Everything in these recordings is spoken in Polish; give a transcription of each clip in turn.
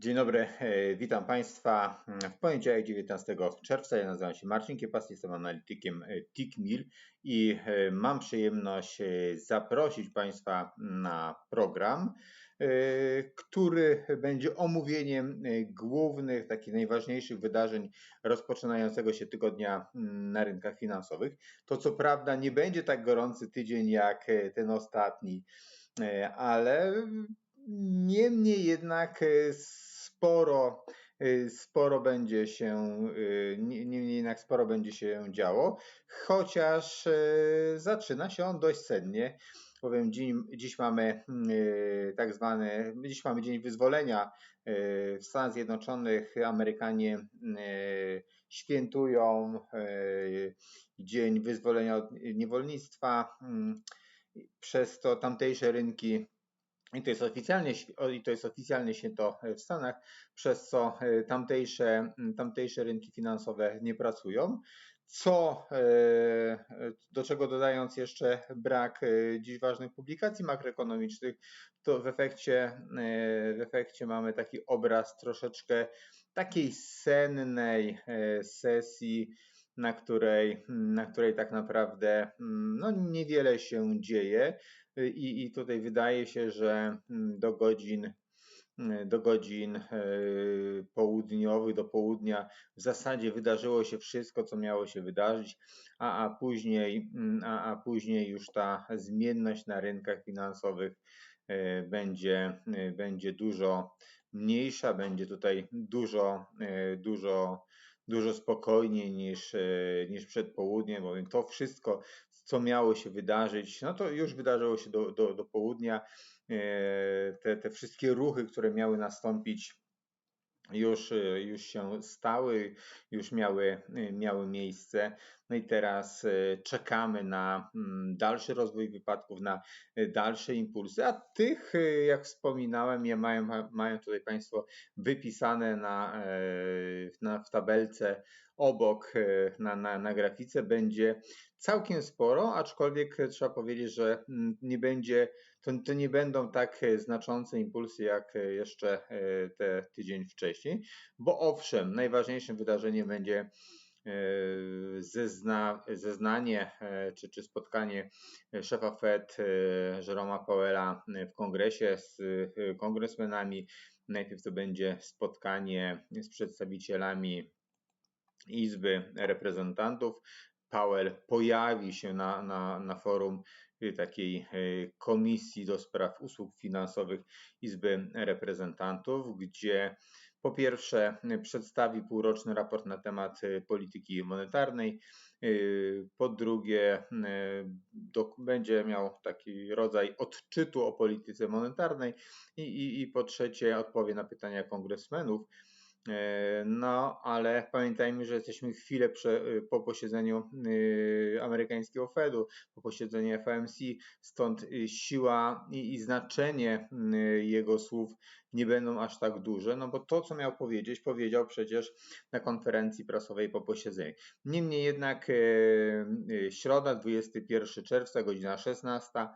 Dzień dobry, e, witam Państwa. W poniedziałek 19 czerwca ja nazywam się Marcin Kiepas, jestem analitykiem e, TICMIL i e, mam przyjemność zaprosić Państwa na program, który będzie omówieniem głównych, takich najważniejszych wydarzeń rozpoczynającego się tygodnia na rynkach finansowych. To co prawda nie będzie tak gorący tydzień jak ten ostatni, ale niemniej jednak sporo, y, sporo będzie się, y, niemniej jednak sporo będzie się działo, chociaż y, zaczyna się on dość sennie bowiem dziś, dziś mamy tak zwany, dziś mamy Dzień Wyzwolenia. W Stanach Zjednoczonych Amerykanie świętują Dzień Wyzwolenia od niewolnictwa. Przez to tamtejsze rynki i to jest oficjalnie, i to jest oficjalnie święto w Stanach, przez co e, tamtejsze, tamtejsze rynki finansowe nie pracują. Co, e, do czego dodając jeszcze brak e, dziś ważnych publikacji makroekonomicznych, to w efekcie, w efekcie mamy taki obraz troszeczkę takiej sennej sesji, na której, na której tak naprawdę no, niewiele się dzieje. I, I tutaj wydaje się, że mm, do godzin mm, do godzin e, południowych, do południa w zasadzie wydarzyło się wszystko, co miało się wydarzyć, a, a, później, mm, a, a później już ta zmienność na rynkach finansowych e, będzie, e, będzie dużo mniejsza, będzie tutaj dużo, dużo dużo spokojniej niż, niż przed południem, bowiem to wszystko, co miało się wydarzyć, no to już wydarzyło się do, do, do południa. E, te, te wszystkie ruchy, które miały nastąpić, już, już się stały, już miały, miały miejsce. No i teraz e, czekamy na mm, dalszy rozwój wypadków, na e, dalsze impulsy, a tych, jak wspominałem, je mają, mają tutaj Państwo wypisane na, na, w tabelce obok na, na, na grafice będzie całkiem sporo, aczkolwiek trzeba powiedzieć, że mm, nie będzie, to, to nie będą tak znaczące impulsy jak jeszcze e, te tydzień wcześniej, bo owszem, najważniejszym wydarzeniem będzie e, zezna, zeznanie e, czy, czy spotkanie szefa Fed Jeroma Powella w kongresie z kongresmenami. Najpierw to będzie spotkanie z przedstawicielami Izby Reprezentantów, Powell pojawi się na, na, na forum y, takiej y, komisji do spraw usług finansowych Izby Reprezentantów, gdzie po pierwsze przedstawi półroczny raport na temat y, polityki monetarnej, po drugie do, będzie miał taki rodzaj odczytu o polityce monetarnej i, i, i po trzecie odpowie na pytania kongresmenów. E, no, ale pamiętajmy, że jesteśmy chwilę prze, po posiedzeniu y, amerykańskiego Fedu, po posiedzeniu FOMC, stąd y, siła i, i, znaczenie y, jego słów nie będą aż tak duże, no bo to, co miał powiedzieć, powiedział przecież na konferencji prasowej po posiedzeniu. Niemniej jednak środa, 21 czerwca, godzina 16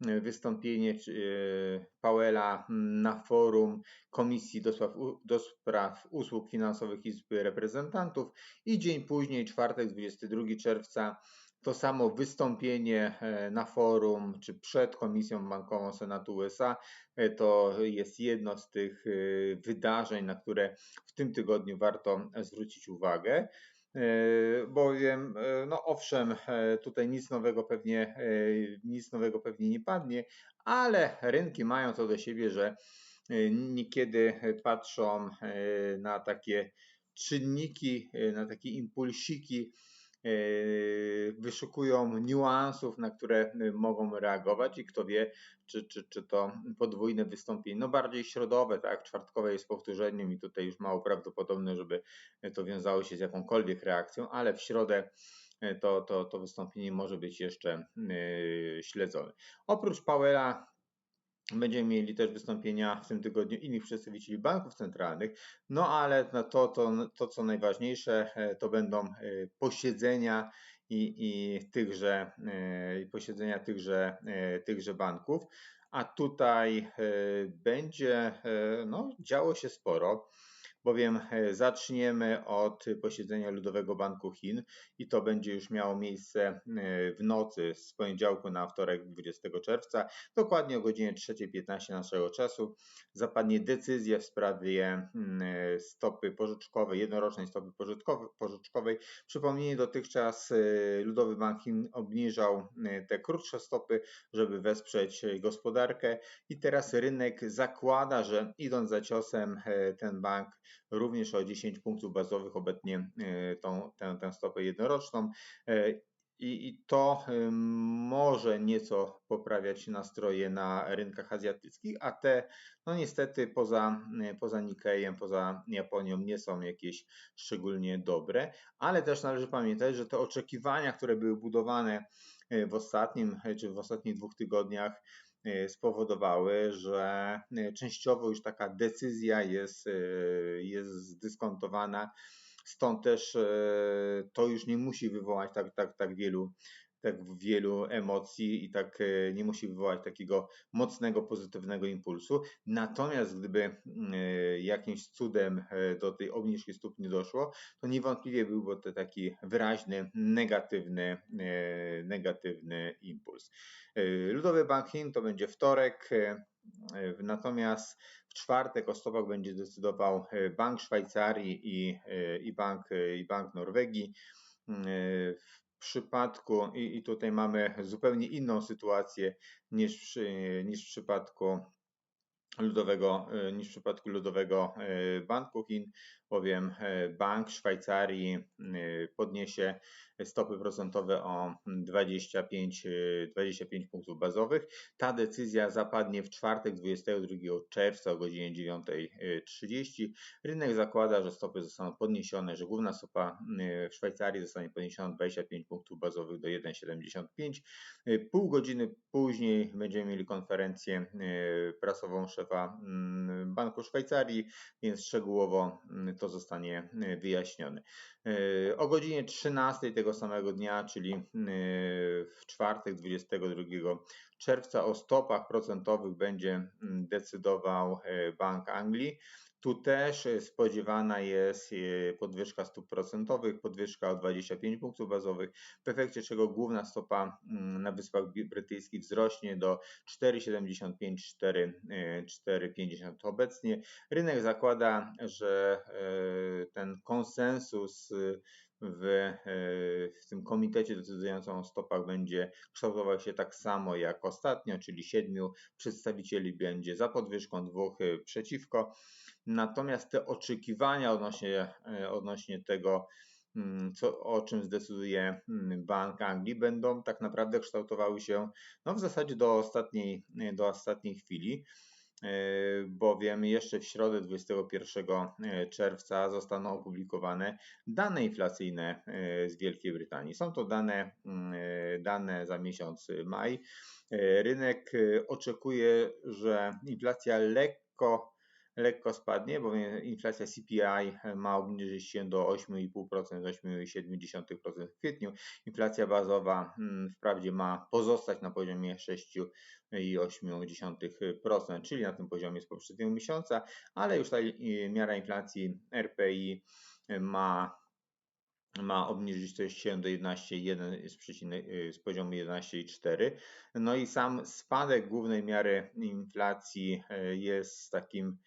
wystąpienie e, Powella na forum Komisji do spraw, Usług Finansowych Izby Reprezentantów i dzień później, czwartek 22 czerwca, to samo wystąpienie e, na forum czy przed Komisją Bankową Senatu USA e, to jest jedno z tych wydarzeń, na które w tym tygodniu warto zwrócić uwagę. E, bowiem, e, no owszem, e, tutaj nic nowego pewnie, nic nowego pewnie nie padnie, ale rynki mają to do siebie, że niekiedy patrzą na takie czynniki, na takie impulsiki, wyszukują niuansów, na które mogą reagować i kto wie, czy, czy, czy to podwójne wystąpienie, no bardziej środowe, tak, czwartkowe jest powtórzeniem i tutaj już mało prawdopodobne, żeby to wiązało się z jakąkolwiek reakcją, ale w środę e, to, to, to wystąpienie może być jeszcze śledzone. Oprócz Powella Będziemy mieli też wystąpienia w tym tygodniu innych przedstawicieli banków centralnych, no ale to, to, to co najważniejsze, e, to będą e, posiedzenia i, i tychże i posiedzenia tychże, tychże banków. A tutaj będzie no, działo się sporo bowiem e, zaczniemy od posiedzenia Ludowego Banku Chin i to będzie już miało miejsce e, w nocy z poniedziałku na wtorek 20 czerwca, dokładnie o godzinie 3.15 naszego czasu. Zapadnie decyzja w sprawie mm, e, stopy pożyczkowej, jednorocznej stopy pożyczkowej. Przypomnijmy, dotychczas Ludowy Bank Chin obniżał te krótsze stopy, żeby wesprzeć gospodarkę i teraz rynek zakłada, że idąc za ciosem ten bank również o 10 punktów bazowych obecnie e, tą, tę, tę stopę jednoroczną. E, I, I, to e, może nieco poprawiać nastroje na rynkach azjatyckich, a te, no niestety, poza, poza Nikkeiem, poza Japonią, nie są jakieś szczególnie dobre, ale też należy pamiętać, że te oczekiwania, które były budowane w ostatnim czy w ostatnich dwóch tygodniach, spowodowały, że e, częściowo już taka decyzja jest, e, jest zdyskontowana. Stąd też to już nie musi wywołać tak, tak, tak wielu tak wielu emocji i tak nie musi wywołać takiego mocnego, pozytywnego impulsu. Natomiast gdyby jakimś cudem do tej obniżki stóp nie doszło, to niewątpliwie byłby to taki wyraźny, negatywny, negatywny impuls. E, Ludowy Bank Chin to będzie wtorek, e, natomiast w czwartek o stopach będzie decydował e, Bank Szwajcarii i, i, bank, i Bank Norwegii. Przypadku, i, i tutaj mamy zupełnie inną sytuację niż, niż w przypadku ludowego, niż w przypadku Ludowego Banku Chin, bowiem Bank Szwajcarii podniesie stopy procentowe o 25, 25 punktów bazowych. Ta decyzja zapadnie w czwartek 22 czerwca o godzinie 9.30. Rynek zakłada, że stopy zostaną podniesione, że główna stopa w Szwajcarii zostanie podniesiona 25 punktów bazowych do 1,75. Y, pół godziny później będziemy mieli konferencję prasową szefa mm, Banku Szwajcarii, więc szczegółowo to zostanie wyjaśnione. O godzinie 13 tego samego dnia, czyli y, w czwartek 22 czerwca, o stopach procentowych będzie mm, decydował Bank Anglii. Tu też y, spodziewana jest podwyżka stóp procentowych, podwyżka o 25 punktów bazowych, w efekcie czego główna stopa mm, na Wyspach Brytyjskich wzrośnie do 4,75-4,50 obecnie. Rynek zakłada, że ten konsensus w, e, w tym komitecie decydującym o stopach będzie kształtował się tak samo jak ostatnio, czyli siedmiu przedstawicieli będzie za podwyżką, dwóch e, przeciwko. Natomiast te oczekiwania odnośnie, e, odnośnie tego, mm, co, o czym zdecyduje mm, Bank Anglii, będą tak naprawdę kształtowały się no, w zasadzie do ostatniej, do ostatniej chwili. E, bowiem jeszcze w środę 21 e, czerwca zostaną opublikowane dane inflacyjne e, z Wielkiej Brytanii. Są to dane, mm, dane za miesiąc maj. Rynek oczekuje, że inflacja lekko lekko spadnie, bowiem inflacja CPI ma obniżyć się do 8,5%, 8,7% w kwietniu. Inflacja bazowa mm, wprawdzie ma pozostać na poziomie 6,8%, czyli na tym poziomie z poprzedniego miesiąca, ale już ta miara inflacji RPI ma ma obniżyć to się do 11,1 z, z poziomu 11,4. No i sam spadek głównej miary inflacji e, jest takim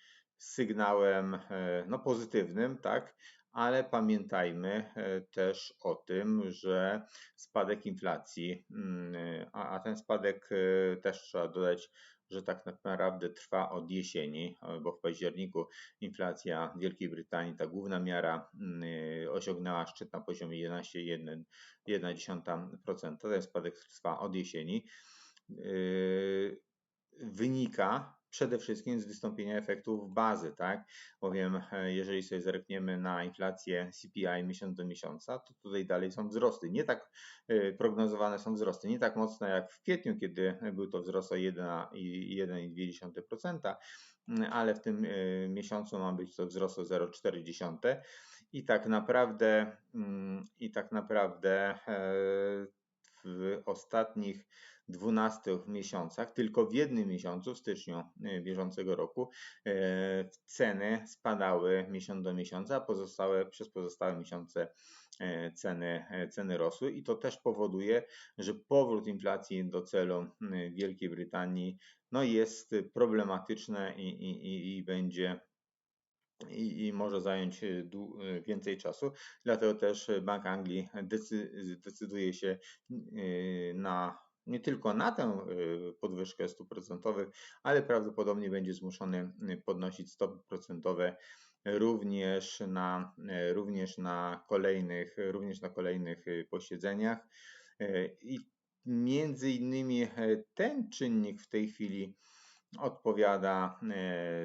sygnałem e, no, pozytywnym, tak? Ale pamiętajmy e, też o tym, że spadek inflacji, mm, a, a ten spadek e, też trzeba dodać, że tak naprawdę trwa od jesieni, bo w październiku inflacja Wielkiej Brytanii, ta główna miara, mm, osiągnęła szczyt na poziomie 11,1%. Ten spadek trwa od jesieni. Wynika przede wszystkim z wystąpienia efektów bazy, tak? Bowiem e, jeżeli sobie zerkniemy na inflację CPI miesiąc do miesiąca, to tutaj dalej są wzrosty. Nie tak e, prognozowane są wzrosty, nie tak mocne jak w kwietniu, kiedy był to wzrost o 1,2%, ale w tym e, miesiącu ma być to wzrost o 0,4 i tak naprawdę, i tak naprawdę w ostatnich 12 miesiącach, tylko w jednym miesiącu, w styczniu e, bieżącego roku, e, ceny spadały miesiąc do miesiąca, a pozostałe, przez pozostałe miesiące e, ceny, ceny rosły i to też powoduje, że powrót inflacji do celu Wielkiej Brytanii no jest problematyczne i, i, i będzie i, i, może zająć więcej czasu. Dlatego też Bank Anglii decyduje się na nie tylko na tę podwyżkę stóp procentowych, ale prawdopodobnie będzie zmuszony podnosić stopy procentowe również na, również na kolejnych, również na kolejnych posiedzeniach. I między innymi ten czynnik w tej chwili odpowiada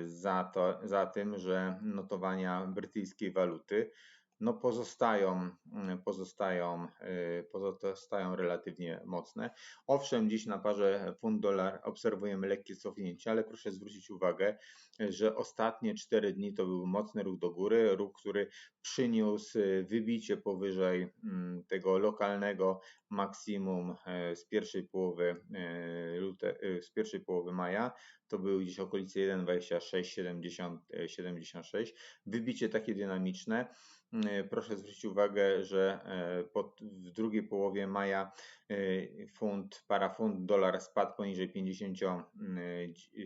za, to, za tym, że notowania brytyjskiej waluty no pozostają, mm, pozostają, y, pozostają relatywnie mocne. Owszem, dziś na parze funt-dolar obserwujemy lekkie cofnięcie, ale proszę zwrócić uwagę, że ostatnie 4 dni to był mocny ruch do góry, ruch, który przyniósł wybicie powyżej mm, tego lokalnego maksimum e, z pierwszej połowy lute, z pierwszej połowy maja. To były gdzieś okolice 1,26, 76. Wybicie takie dynamiczne. E, proszę zwrócić uwagę, że e, pod, w drugiej połowie maja e, funt, parafunt, dolar spadł poniżej 50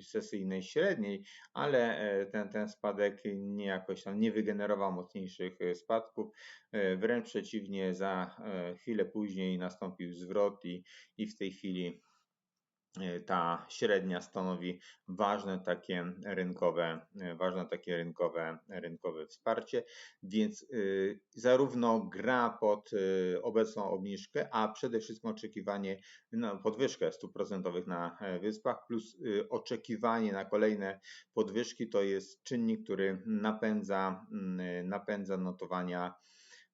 sesyjnej średniej, ale ten, ten spadek nie jakoś tam nie wygenerował mocniejszych spadków. Wręcz przeciwnie, za chwilę później nastąpił zwrot i, i w tej chwili ta średnia stanowi ważne takie rynkowe, e, ważne takie rynkowe, rynkowe wsparcie, więc y, zarówno gra pod obecną obniżkę, a przede wszystkim oczekiwanie na podwyżkę stóp procentowych na e, wyspach, plus oczekiwanie na kolejne podwyżki to jest czynnik, który napędza, mm, napędza notowania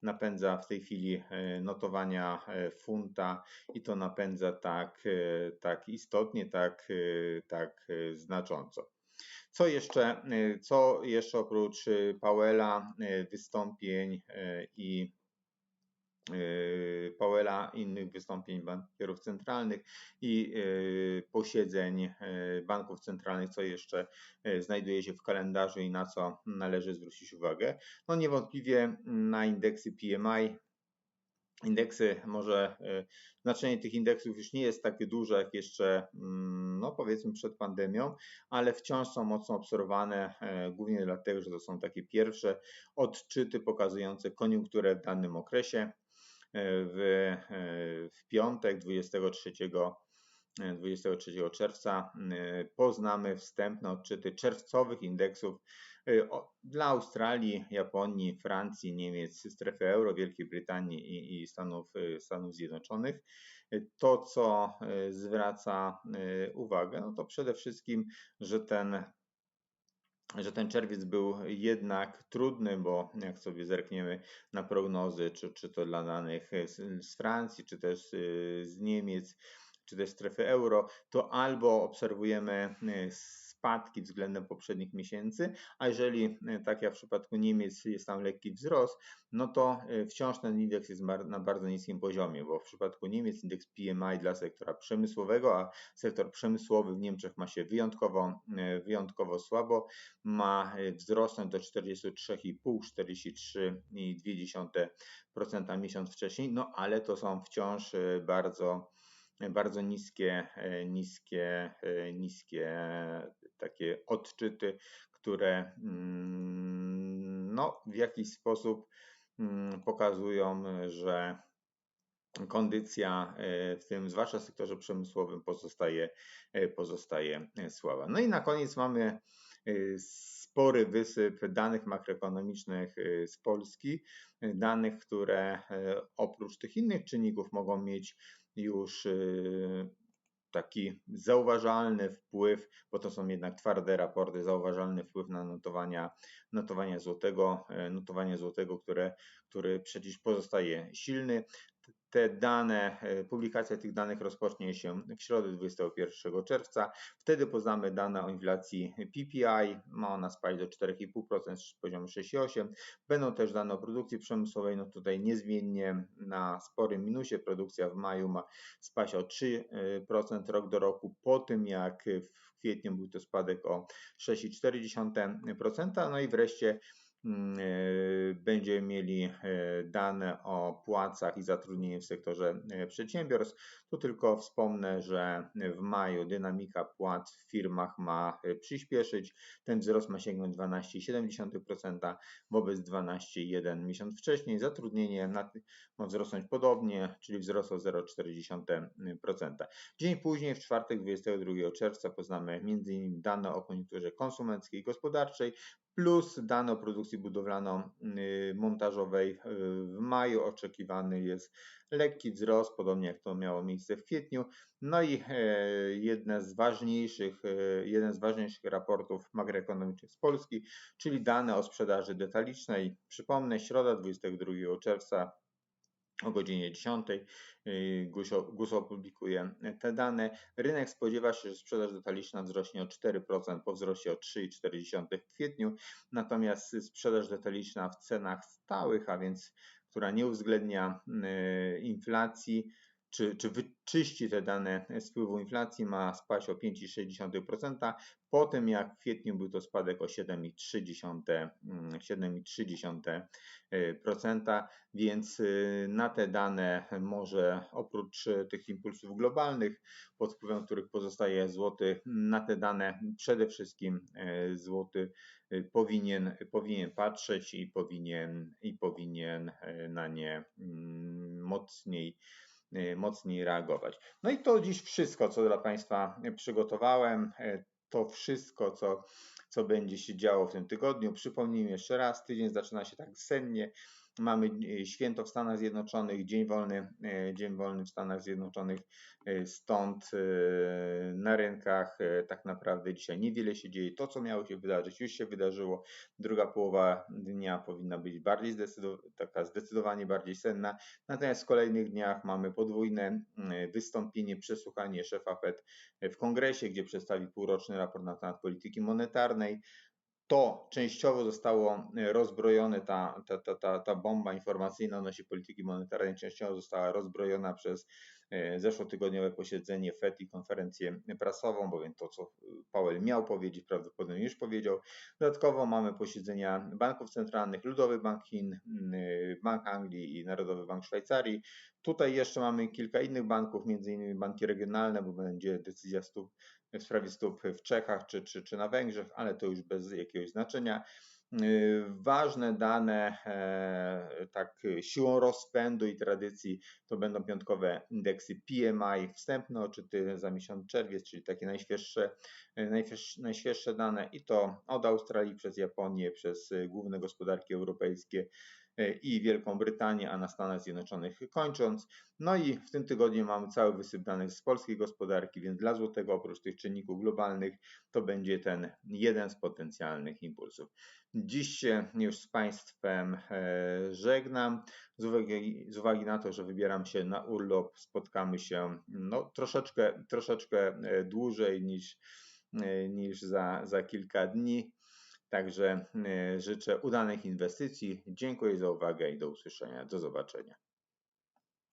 napędza w tej chwili e, notowania e, funta i to napędza tak, e, tak istotnie, tak, tak znacząco. Co jeszcze, co jeszcze oprócz Powella, wystąpień i Powella, innych wystąpień bankierów centralnych i y, posiedzeń y, banków centralnych, co jeszcze znajduje się w kalendarzu i na co należy zwrócić uwagę. No niewątpliwie na indeksy PMI. Indeksy, może znaczenie tych indeksów już nie jest takie duże jak jeszcze, mm, no powiedzmy przed pandemią, ale wciąż są mocno obserwowane, głównie dlatego, że to są takie pierwsze odczyty pokazujące koniunkturę w danym okresie w, w piątek 23, 23 czerwca poznamy wstępne odczyty czerwcowych indeksów dla Australii, Japonii, Francji, Niemiec, strefy euro, Wielkiej Brytanii i, i Stanów, Stanów Zjednoczonych. To, co zwraca uwagę, no to przede wszystkim, że ten że ten czerwiec był jednak trudny, bo jak sobie zerkniemy na prognozy, czy, czy to dla danych z, z Francji, czy też y, z Niemiec, czy też strefy euro, to albo obserwujemy y, spadki względem poprzednich miesięcy, a jeżeli, e, tak jak w przypadku Niemiec, jest tam lekki wzrost, no to e, wciąż ten indeks jest na bardzo niskim poziomie, bo w przypadku Niemiec indeks PMI dla sektora przemysłowego, a sektor przemysłowy w Niemczech ma się wyjątkowo, e, wyjątkowo słabo, ma wzrosnąć do 43,5, 43,2% miesiąc wcześniej, no ale to są wciąż bardzo bardzo niskie, niskie, niskie takie odczyty, które mm, no, w jakiś sposób mm, pokazują, że kondycja e, w tym, zwłaszcza w sektorze przemysłowym, pozostaje, e, pozostaje słaba. No i na koniec mamy e, spory wysyp danych makroekonomicznych z Polski, danych, które oprócz tych innych czynników mogą mieć już taki zauważalny wpływ, bo to są jednak twarde raporty, zauważalny wpływ na notowania, notowania złotego, e, notowania złotego, które, który przecież pozostaje silny. Te dane, e, publikacja tych danych rozpocznie się w środę 21 czerwca. Wtedy poznamy dane o inflacji PPI. Ma ona spaść do 4,5% z poziomu 6,8%. Będą też dane o produkcji przemysłowej. No tutaj niezmiennie na sporym minusie. Produkcja w maju ma spaść o 3% rok do roku po tym jak w kwietniu był to spadek o 6,4%. No i wreszcie będziemy mieli e, dane o płacach i zatrudnieniu w sektorze e, przedsiębiorstw. Tu tylko wspomnę, że w maju dynamika płac w firmach ma przyspieszyć. Ten wzrost ma sięgnąć 12,7% wobec 12,1 miesiąc wcześniej. Zatrudnienie ma wzrosnąć podobnie, czyli wzrost o 0,4%. Dzień później, w czwartek 22 czerwca poznamy m.in. dane o koniunkturze konsumenckiej i gospodarczej, plus dane o produkcji budowlano-montażowej y, w maju. Oczekiwany jest lekki wzrost, podobnie jak to miało miejsce w kwietniu. No i e, jedne z ważniejszych, e, jeden z ważniejszych raportów makroekonomicznych z Polski, czyli dane o sprzedaży detalicznej. Przypomnę, środa 22 czerwca o godzinie 10 GUS opublikuje te dane. Rynek spodziewa się, że sprzedaż detaliczna wzrośnie o 4% po wzroście o 3,4 w kwietniu, natomiast sprzedaż detaliczna w cenach stałych, a więc która nie uwzględnia y, inflacji, czy, czy wyczyści te dane z wpływu inflacji, ma spaść o 5,6%, po tym jak w kwietniu był to spadek o 7,3%, mm, więc y, na te dane może oprócz tych impulsów globalnych, pod wpływem których pozostaje złoty, na te dane przede wszystkim y, złoty y, powinien, powinien patrzeć i powinien, i powinien na nie mm, mocniej Y, mocniej reagować. No i to dziś wszystko, co dla Państwa przygotowałem. Y, to wszystko, co, co będzie się działo w tym tygodniu. Przypomnijmy jeszcze raz, tydzień zaczyna się tak sennie. Mamy e, święto w Stanach Zjednoczonych, dzień wolny, e, dzień wolny w Stanach Zjednoczonych, e, stąd na rynkach tak naprawdę dzisiaj niewiele się dzieje. To, co miało się wydarzyć, już się wydarzyło. Druga połowa dnia powinna być bardziej taka zdecydowanie bardziej senna. Natomiast w kolejnych dniach mamy podwójne wystąpienie, przesłuchanie szefa Fed w kongresie, gdzie przedstawi półroczny raport na temat polityki monetarnej to częściowo zostało e, rozbrojone, ta, ta, ta, ta, ta bomba informacyjna odnośnie polityki monetarnej częściowo została rozbrojona przez zeszłotygodniowe posiedzenie FED i konferencję prasową, bowiem to, co Powell miał powiedzieć, prawdopodobnie już powiedział. Dodatkowo mamy posiedzenia banków centralnych, Ludowy Bank Chin, e, Bank Anglii i Narodowy Bank Szwajcarii. Tutaj jeszcze mamy kilka innych banków, innymi banki regionalne, bo będzie decyzja stóp w sprawie stóp w Czechach czy, czy, czy na Węgrzech, ale to już bez jakiegoś znaczenia. Y, ważne dane, e, tak siłą rozpędu i tradycji, to będą piątkowe indeksy PMI wstępne, oczyty za miesiąc czerwiec, czyli takie najświeższe, e, najświeższe, najświeższe dane i to od Australii przez Japonię, przez główne gospodarki europejskie E, i Wielką Brytanię, a na Stanach Zjednoczonych kończąc. No i w tym tygodniu mamy cały wysyp danych z polskiej gospodarki, więc dla złotego oprócz tych czynników globalnych to będzie ten jeden z potencjalnych impulsów. Dziś się już z Państwem e, żegnam. Z uwagi, z uwagi na to, że wybieram się na urlop, spotkamy się no, troszeczkę, troszeczkę e, dłużej niż, niż za, za kilka dni. Także e, życzę udanych inwestycji. Dziękuję za uwagę i do usłyszenia. Do zobaczenia.